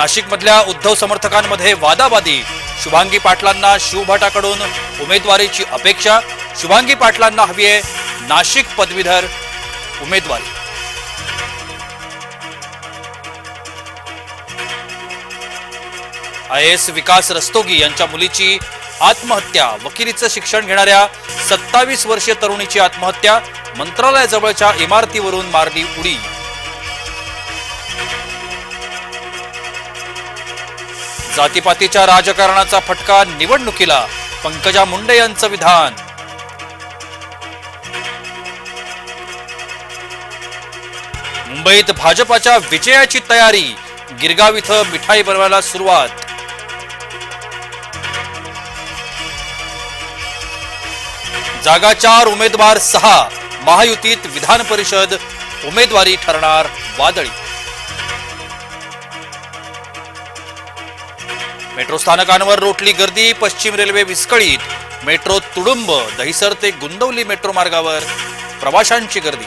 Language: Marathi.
नाशिकमधल्या उद्धव समर्थकांमध्ये वादावादी. शुभांगी पाटलांना शिवभटाकडून उमेदवारीची अपेक्षा. शुभांगी पाटलांना हवी आहे नाशिक पदवीधर उमेदवारी. आय एस विकास रस्तोगी यांच्या मुलीची आत्महत्या. वकिलीचं शिक्षण घेणाऱ्या सत्तावीस वर्षीय तरुणीची आत्महत्या. मंत्रालयाजवळच्या इमारतीवरून मारली उडी. जातीपातीच्या राजकारणाचा फटका निवडणुकीला. पंकजा मुंडे यांचं विधान. मुंबईत भाजपाच्या विजयाची तयारी. गिरगाव इथं मिठाई बनवायला सुरुवात. जागा चार उमेदवार सहा. महायुतीत विधान परिषद. उमेदवारी ठरणार वादळी. मेट्रो स्थानकांवर रोटली गर्दी पश्चिम रेल्वे विस्कळीत मेट्रो तुडुंब दहिसर ते गुंदवली मेट्रो मार्गावर प्रवाशांची गर्दी.